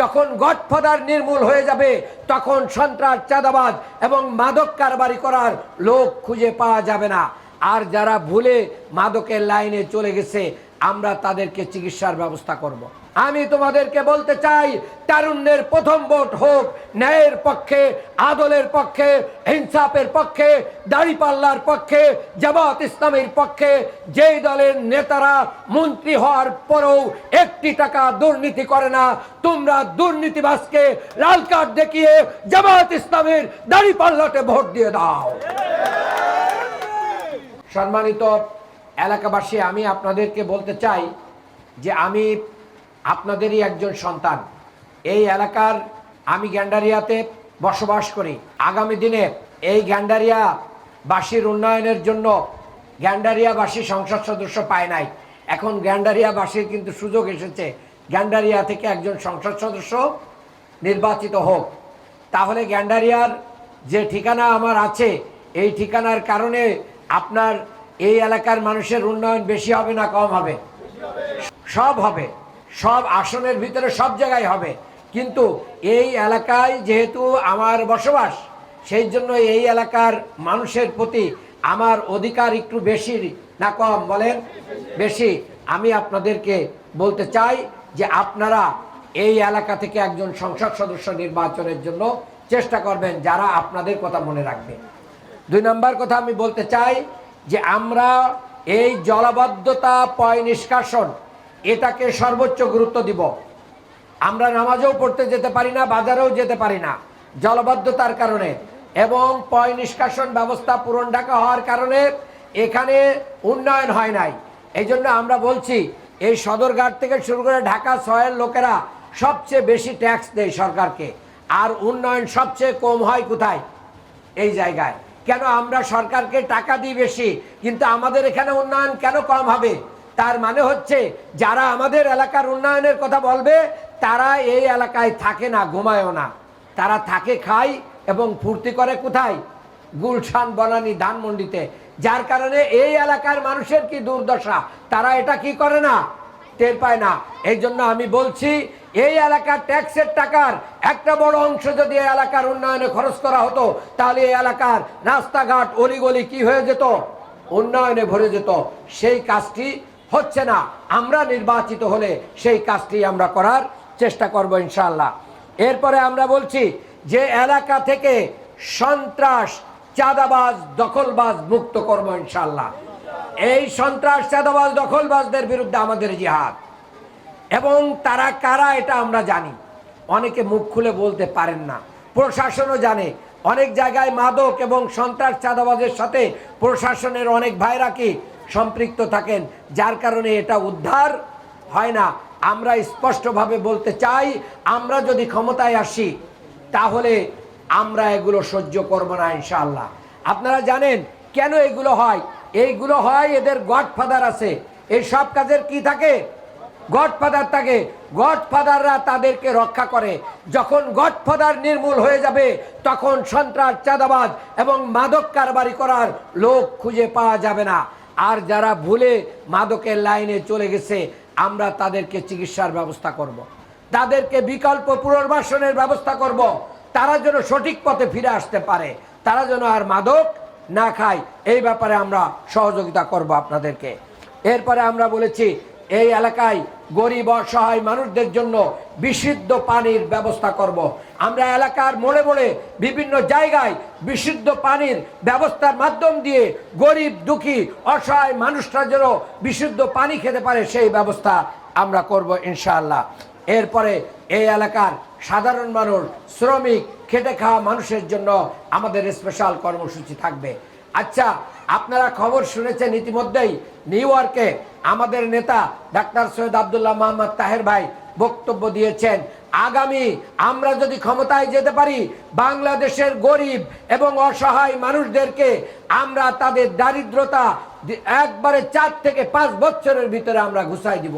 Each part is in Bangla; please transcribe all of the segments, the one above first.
যখন গডফাদার নির্মূল হয়ে যাবে, তখন সন্ত্রাস চাঁদাবাদ এবং মাদক কারবারি করার লোক খুঁজে পাওয়া যাবে না। আর যারা ভুলে মাদকের লাইনে চলে গেছে আমরা তাদেরকে চিকিৎসার ব্যবস্থা করব। আমি তোমাদেরকে বলতে চাই, তারুণ্যের প্রথম ভোট হোক, ন্যায়ের পক্ষে, আদলের পক্ষে ইনসাফের পক্ষে, দাড়িপাল্লার পক্ষে, জামাত ইসলামের পক্ষে, যেই দলের নেতারা মন্ত্রী হওয়ার পরেও একটি টাকা দুর্নীতি করে না, তোমরা দুর্নীতিবাসকে লাল কার্ড দেখিয়ে জামাত ইসলামের দাড়িপাল্লাতে ভোট দিয়ে দাও সম্মানিত এলাকাবাসী, আমি আপনাদেরকে বলতে চাই যে আমি আপনাদেরই একজন সন্তান। এই এলাকার আমি গ্যান্ডারিয়াতে বসবাস করি। আগামী দিনে এই গ্যান্ডারিয়া বাসীর উন্নয়নের জন্য গ্যান্ডারিয়াবাসী সংসদ সদস্য পায় নাই। এখন গ্যান্ডারিয়াবাসীর কিন্তু সুযোগ এসেছে। গ্যান্ডারিয়া থেকে একজন সংসদ সদস্য নির্বাচিত হোক। তাহলে গ্যান্ডারিয়ার যে ঠিকানা আমার আছে, এই ঠিকানার কারণে আপনার এই এলাকার মানুষের উন্নয়ন বেশি হবে না কম হবে? সব হবে। সব আসনের ভিতরে সব জায়গায় হবে। কিন্তু এই এলাকায় যেহেতু আমার বসবাস, সেই জন্য এই এলাকার মানুষের প্রতি আমার অধিকার একটু বেশি না কম, বলেন? বেশি। আমি আপনাদেরকে বলতে চাই যে আপনারা এই এলাকা থেকে একজন সংসদ সদস্য নির্বাচনের জন্য চেষ্টা করবেন, যারা আপনাদের কথা মনে রাখবে। দুই নম্বর কথা আমি বলতে চাই যে আমরা এই জলাবদ্ধতা পয় নিষ্কাশন, এটাকে সর্বোচ্চ গুরুত্ব দিব। আমরা নামাজেও পড়তে যেতে পারি না, বাজারেও যেতে পারি না জলবদ্ধতার কারণে। এবং পয় নিষ্কাশন ব্যবস্থা পূরণ ঢাকা হওয়ার কারণে এখানে উন্নয়ন হয় নাই। এই জন্য আমরা বলছি, এই সদরঘাট থেকে শুরু করে ঢাকা শহরের লোকেরা সবচেয়ে বেশি ট্যাক্স দেয় সরকারকে। আর উন্নয়ন সবচেয়ে কম হয় কোথায়? এই জায়গায়। কেন আমরা সরকারকে টাকা দিই বেশি? কিন্তু আমাদের এখানে উন্নয়ন কেন কম হবে? তার মানে হচ্ছে, যারা আমাদের এলাকার উন্নয়নের কথা বলবে, তারা এই এলাকায় থাকে না, ঘুমায়ও না। তারা থাকে খায় এবং ফুর্তি করে কোথায়? গুলশান, বনানি, ধানমন্ডিতে। যার কারণে এই এলাকার মানুষের কি দুর্দশা? তারা এটা কি করে না? টের পায় না। এই জন্য আমি বলছি এই এলাকার ট্যাক্সের টাকার একটা বড় অংশ যদি এই এলাকার উন্নয়নে খরচ করা হতো, তাহলে এই এলাকার রাস্তাঘাট, অলিগলি কি হয়ে যেত? উন্নয়নে ভরে যেত। সেই কাজটি হচ্ছে না। আমরা নির্বাচিত হলে সেই কাজটি আমরা করার চেষ্টা করব ইনশাল্লাহ এরপরে আমরা বলছি যে এলাকা থেকে সন্ত্রাস, চাঁদাবাজ, দখলবাজ মুক্ত করব ইনশাল্লাহ এই সন্ত্রাস, চাঁদাবাজ, দখলবাজদের বিরুদ্ধে আমাদের জিহাদ। এবং তারা কারা এটা আমরা জানি। অনেকে মুখ খুলে বলতে পারেন না। প্রশাসনও জানে। অনেক জায়গায় মাদক এবং সন্ত্রাস চাঁদাবাজের সাথে প্রশাসনের অনেক ভাইরা কি সম্পৃক্ত থাকেন, যার কারণে এটা উদ্ধার হয় না। আমরা স্পষ্টভাবে বলতে চাই, আমরা যদি ক্ষমতায় আসি, তাহলে আমরা এগুলো সহ্য করব না ইনশাআল্লাহ। আপনারা জানেন কেন এগুলো হয়? এইগুলো হয় এদের গডফাদার আছে। এই সব কাজের কি থাকে? গডফাদার থাকে গডফাদাররা তাদেরকে রক্ষা করে যখন গডফাদার নির্মূল হয়ে যাবে, তখন সন্ত্রাস, চাঁদাবাজ এবং মাদক কারবারি করার লোক খুঁজে পাওয়া যাবে না আর যারা ভুলে মাদকের লাইনে চলে গেছে, আমরা তাদেরকে চিকিৎসার ব্যবস্থা করব। তাদেরকে বিকল্প পুনর্বাসনের ব্যবস্থা করব। তারা যেন সঠিক পথে ফিরে আসতে পারে তারা যেন আর মাদক না খায়, এই ব্যাপারে আমরা সহযোগিতা করব আপনাদেরকে এরপরে আমরা বলেছি এই এলাকায় গরিব অসহায় মানুষদের জন্য বিশুদ্ধ পানির ব্যবস্থা করব। আমরা এলাকার মোড়ে মোড়ে বিভিন্ন জায়গায় বিশুদ্ধ পানির ব্যবস্থার মাধ্যম দিয়ে গরিব, দুঃখী, অসহায় মানুষরা যেন বিশুদ্ধ পানি খেতে পারে, সেই ব্যবস্থা আমরা করব ইনশাআল্লাহ এরপরে এই এলাকার সাধারণ মানুষ, শ্রমিক, খেটে খাওয়া মানুষের জন্য আমাদের স্পেশাল কর্মসূচি থাকবে আচ্ছা আপনারা খবর শুনেছেন ইতিমধ্যেই নিউ ইয়র্কে আমাদের নেতা ডাক্তার সৈয়দ আবদুল্লাহ মোহাম্মদ তাহের ভাই বক্তব্য দিয়েছেন। আগামী আমরা যদি ক্ষমতায় যেতে পারি, বাংলাদেশের গরিব এবং অসহায় মানুষদেরকে আমরা তাদের দারিদ্রতা একবারে চার থেকে পাঁচ বছরের ভিতরে আমরা ঘুষাই দিব।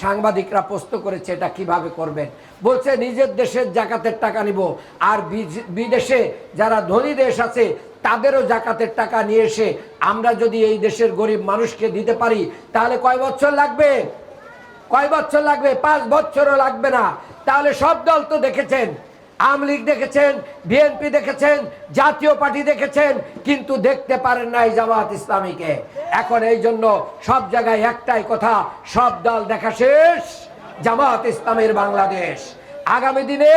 সাংবাদিকরা প্রশ্ন করেছে, এটা কীভাবে করবেন? বলছে, নিজের দেশের জাকাতের টাকা নিব। আর বিদেশে যারা ধনী দেশ আছে, তাদেরও জাকাতের টাকা নিয়ে এসে আমরা যদি এই দেশের গরিব মানুষকে দিতে পারি, তাহলে কয় বছর লাগবে? কয় বছর লাগবে? পাঁচ বছরও লাগবে না। তাহলে সব দল তো দেখেছেন। আওয়ামী লীগ দেখেছেন, বিএনপি দেখেছেন, জাতীয় পার্টি দেখেছেন, কিন্তু দেখতে পারেন নাই জামাত ইসলামীকে। এখন এই জন্য সব জায়গায় একটাই কথা, সব দল দেখা শেষ, জামাত ইসলামের বাংলাদেশ। আগামী দিনে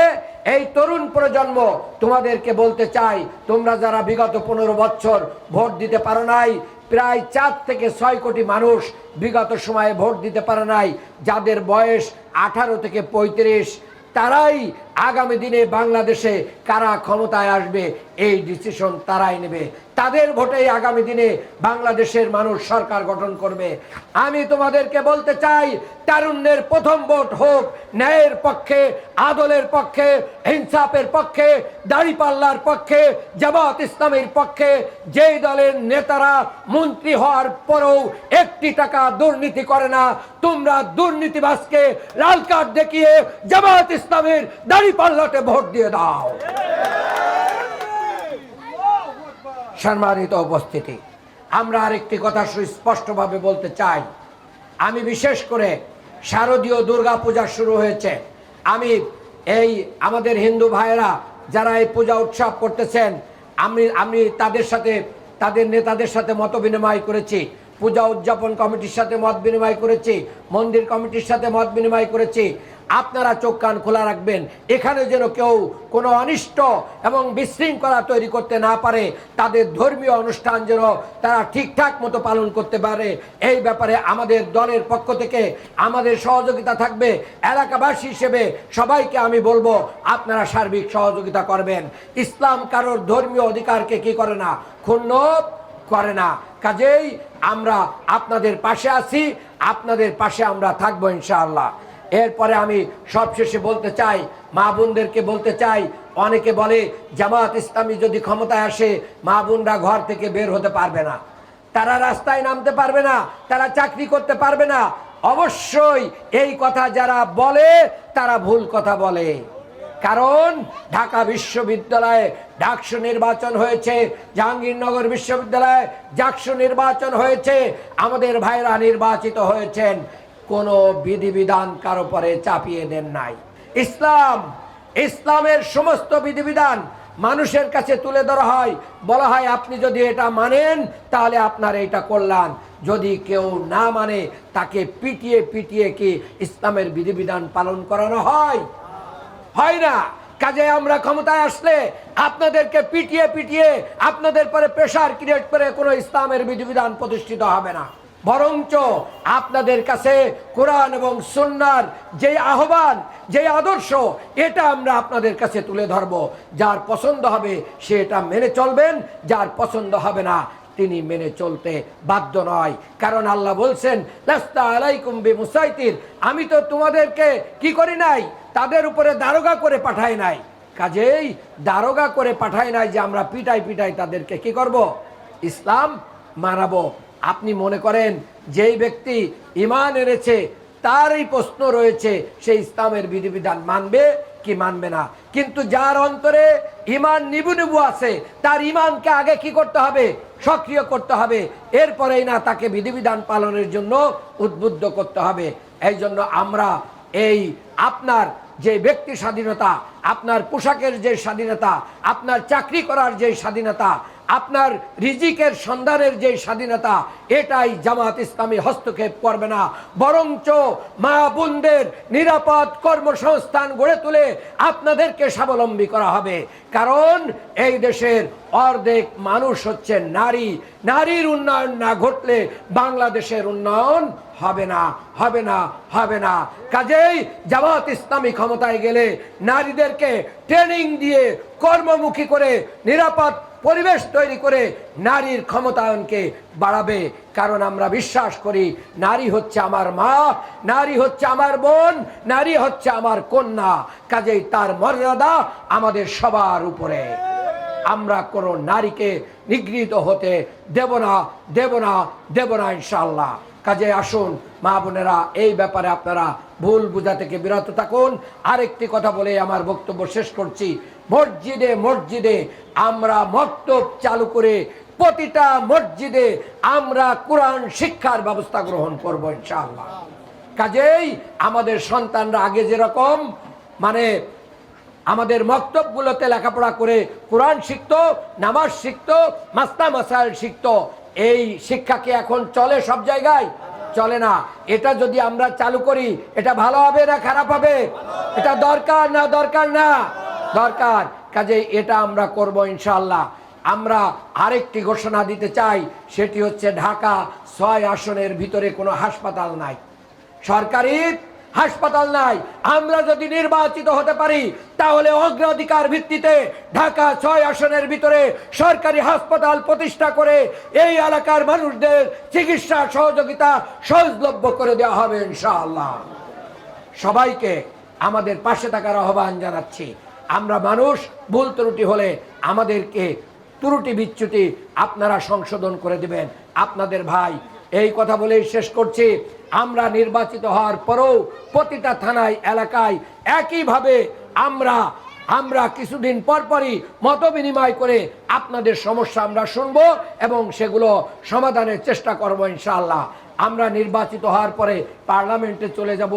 এই তরুণ প্রজন্ম তোমাদেরকে বলতে চাই, তোমরা যারা বিগত পনেরো বছর ভোট দিতে পারো নাই, প্রায় চার থেকে ছয় কোটি মানুষ বিগত সময়ে ভোট দিতে পারে নাই, যাদের বয়স আঠারো থেকে পঁয়ত্রিশ, তারাই আগামী দিনে বাংলাদেশে কারা ক্ষমতায় আসবে, এই ডিসিশন তারাই নেবে। তাদের ভোটেই আগামী দিনে বাংলাদেশের মানুষ সরকার গঠন করবে। আমি তোমাদেরকে বলতে চাই, তারুণ্যের প্রথম ভোট হোক, ন্যায়ের পক্ষে, আদলের পক্ষে, ইনসাফের পক্ষে, দাড়িপাল্লার পক্ষে, জামাত ইসলামের পক্ষে, যেই দলের নেতারা মন্ত্রী হওয়ার পরেও একটি টাকা দুর্নীতি করে না, তোমরা দুর্নীতিবাসকে লাল কার্ড দেখিয়ে জামাত ইসলামের দাড়িপাল্লাতে ভোট দিয়ে দাও। সম্মানিত উপস্থিতি, আমরা আরেকটি কথা সুস্পষ্টভাবে বলতে চাই। আমি বিশেষ করে শারদীয় দুর্গা পূজা শুরু হয়েছে। আমি এই আমাদের হিন্দু ভাইয়েরা যারা এই পূজা উৎসব করতেছেন, আমি আমি তাদের সাথে, তাদের নেতাদের সাথে মত বিনিময় করেছি। পূজা উদযাপন কমিটির সাথে মত বিনিময় করেছি, মন্দির কমিটির সাথে মত বিনিময় করেছি। আপনারা চোখ কান খোলা রাখবেন। এখানে যেন কেউ কোনো অনিষ্ট এবং বিশৃঙ্খলা তৈরি করতে না পারে, তাদের ধর্মীয় অনুষ্ঠান যেন তারা ঠিকঠাক মতো পালন করতে পারে। এই ব্যাপারে আমাদের দলের পক্ষ থেকে আমাদের সহযোগিতা থাকবে। এলাকাবাসী হিসেবে সবাইকে আমি বলব, আপনারা সার্বিক সহযোগিতা করবেন। ইসলাম কারোর ধর্মীয় অধিকারকে কি করে না ক্ষুণ্ণ করে না। কাজেই আমরা আপনাদের পাশে আছি, আপনাদের পাশে আমরা থাকব ইনশাআল্লাহ। এরপরে আমি সবশেষে বলতে চাই, মা বোনদেরকে বলতে চাই, অনেকে বলে, জামাত ইসলামী যদি ক্ষমতায় আসে, মা বোনরা ঘর থেকে বের হতে পারবে না। তারা রাস্তায় নামতে পারবে না, তারা চাকরি করতে পারবে না। অবশ্যই এই কথা যারা বলে, তারা ভুল কথা বলে। কারণ ঢাকা বিশ্ববিদ্যালয়ে ডাকসু নির্বাচন হয়েছে, জাহাঙ্গীরনগর বিশ্ববিদ্যালয়ে জাকসু নির্বাচন হয়েছে, আমাদের ভাইরা নির্বাচিত হয়েছেন। কোনো বিধিবিধান কারও পরে চাপিয়ে দেন নাই। ইসলাম, ইসলামের সমস্ত বিধিবিধান মানুষের কাছে তুলে ধরা হয়। বলা হয়, আপনি যদি এটা মানেন, তাহলে আপনার এটা কল্যাণ। যদি কেউ না মানে তাকে পিটিয়ে পিটিয়ে কি ইসলামের বিধিবিধান পালন করানো হয়? হয় না। কাজে আমরা ক্ষমতায় আসলে আপনাদেরকে পিটিয়ে পিটিয়ে আপনাদের পরে প্রেশার ক্রিয়েট করে কোনো ইসলামের বিধিবিধান প্রতিষ্ঠিত হবে না। বরঞ্চ আপনাদের কাছে কোরআন এবং সুন্নার যে আহ্বান, যে আদর্শ, এটা আমরা আপনাদের কাছে তুলে ধরব। যার পছন্দ হবে, সে এটা মেনে চলবেন, যার পছন্দ হবে না, তিনি মেনে চলতে বাধ্য নয়। কারণ আল্লাহ বলছেন আলাইকুম বি মুসাইতির আমি তো তোমাদেরকে কি করি নাই? তাদের উপরে দারোগা করে পাঠাই নাই। কাজেই দারোগা করে পাঠাই নাই যে আমরা পিটাই পিটাই তাদেরকে কি করব? ইসলাম মানাবো। আপনি মনে করেন যেই ব্যক্তি ইমান এনেছে, তারই প্রশ্ন রয়েছে, সে ইসলামের বিধিবিধান মানবে কি মানবে না। কিন্তু যার অন্তরে ইমান নিবু নিবু আছে, তার ইমানকে আগে কি করতে হবে? সক্রিয় করতে হবে। এরপরেই না তাকে বিধিবিধান পালনের জন্য উদ্বুদ্ধ করতে হবে। এই জন্য আমরা এই আপনার যে ব্যক্তি স্বাধীনতা, আপনার পোশাকের যে স্বাধীনতা, আপনার চাকরি করার যে স্বাধীনতা আপনার রিজিকের সন্ধানের যে স্বাধীনতা, এটাই জামাত ইসলামী হস্তক্ষেপ করবে না। বরঞ্চ মা বোনদের নিরাপদ কর্মসংস্থান গড়ে তুলে আপনাদেরকে স্বাবলম্বী করা হবে। কারণ এই দেশের অর্ধেক মানুষ হচ্ছে নারী। নারীর উন্নয়ন না ঘটলে বাংলাদেশের উন্নয়ন হবে না হবে না হবে না। কাজেই জামাত ইসলামী ক্ষমতায় গেলে নারীদেরকে ট্রেনিং দিয়ে কর্মমুখী করে নিরাপদ পরিবেশ তৈরি করে নারীর ক্ষমতায়নকে বাড়াবে। কারণ আমরা বিশ্বাস করি, নারী হচ্ছে আমার মা, নারী হচ্ছে আমার বোন, নারী হচ্ছে আমার কন্যা। কাজেই তার মর্যাদা আমাদের সবার উপরে। আমরা কোনো নারীকে নিগৃহীত হতে দেব না দেব না দেব না ইনশাল্লাহ কাজে আসুন, মা বোনেরা, এই ব্যাপারে আপনারা ভুল বুঝা থেকে বিরত থাকুন। আরেকটি কথা বলে আমার বক্তব্য শেষ করছি। মসজিদে মসজিদে আমরা মক্তব চালু করে প্রতিটা মসজিদে আমরা কোরআন শিক্ষার ব্যবস্থা গ্রহণ করব ইনশাআল্লাহ। কাজেই আমাদের সন্তানরা আগে যেরকম মানে আমাদের মক্তবগুলোতে লেখাপড়া করে কোরআন শিখতো, নামাজ শিখতো, মাস্তা মাসাইল শিখতো। এই শিক্ষা কি এখন চলে সব জায়গায়? চলে না। এটা যদি আমরা চালু করি, এটা ভালো হবে না খারাপ হবে? এটা দরকার না দরকার না? দরকার। কাজে এটা আমরা করব ইনশাল্লাহ আমরা আরেকটি ঘোষণা দিতে চাই, সেটি হচ্ছে ঢাকা ছয় আসনের ভিতরে কোনো হাসপাতাল নাই। সরকারি হাসপাতাল নাই। আমরা যদি নির্বাচিত হতে পারি, তাহলে অগ্রাধিকার ভিত্তিতে ঢাকা ছয় আসনের ভিতরে সরকারি হাসপাতাল প্রতিষ্ঠা করে এই এলাকার মানুষদের চিকিৎসা সহযোগিতা সহজলভ্য করে দেওয়া হবে ইনশাআল্লাহ। সবাইকে আমাদের পাশে থাকার আহ্বান জানাচ্ছি। আমরা মানুষ, ভুল ত্রুটি হলে আমাদেরকে ত্রুটি বিচ্যুতি আপনারা সংশোধন করে দিবেন। আপনাদের ভাই, এই কথা বলেই শেষ করছি। আমরা নির্বাচিত হওয়ার পরেও প্রতিটা থানায় এলাকায় একইভাবে আমরা আমরা কিছুদিন পর পরই মত বিনিময় করে আপনাদের সমস্যা আমরা শুনব এবং সেগুলো সমাধানের চেষ্টা করব ইনশাআল্লাহ। আমরা নির্বাচিত হওয়ার পরে পার্লামেন্টে চলে যাব,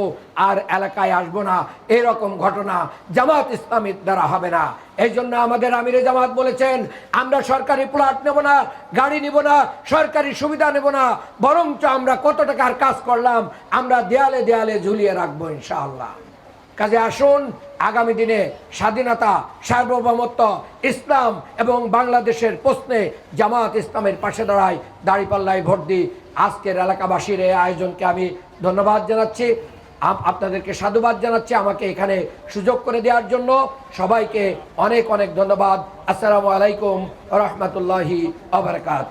আর এলাকায় আসব না। এরকম ঘটনা জামাত ইসলামের দ্বারা হবে না। এই জন্য আমাদের আমিরে জামাত বলেছেন, আমরা সরকারি প্লট নেব না, গাড়ি নিব না, সরকারি সুবিধা নেব না, বরঞ্চ আমরা কত টাকার কাজ করলাম, আমরা দেয়ালে দেয়ালে ঝুলিয়ে রাখব ইনশাআল্লাহ। কাজে আসুন আগামী দিনে স্বাধীনতা, সার্বভৌমত্ব, ইসলাম এবং বাংলাদেশের প্রশ্নে জামাত ইসলামের পাশে দাঁড়ায় দাঁড়িপাল্লায় ভোট দিই। আজকের এলাকাবাসীর এই আয়োজনকে আমি ধন্যবাদ জানাচ্ছি। আপনাদেরকে সাধুবাদ জানাচ্ছি আমাকে এখানে সুযোগ করে দেওয়ার জন্য। সবাইকে অনেক অনেক ধন্যবাদ। আসসালামু আলাইকুম রহমতুল্লাহি আবরকাত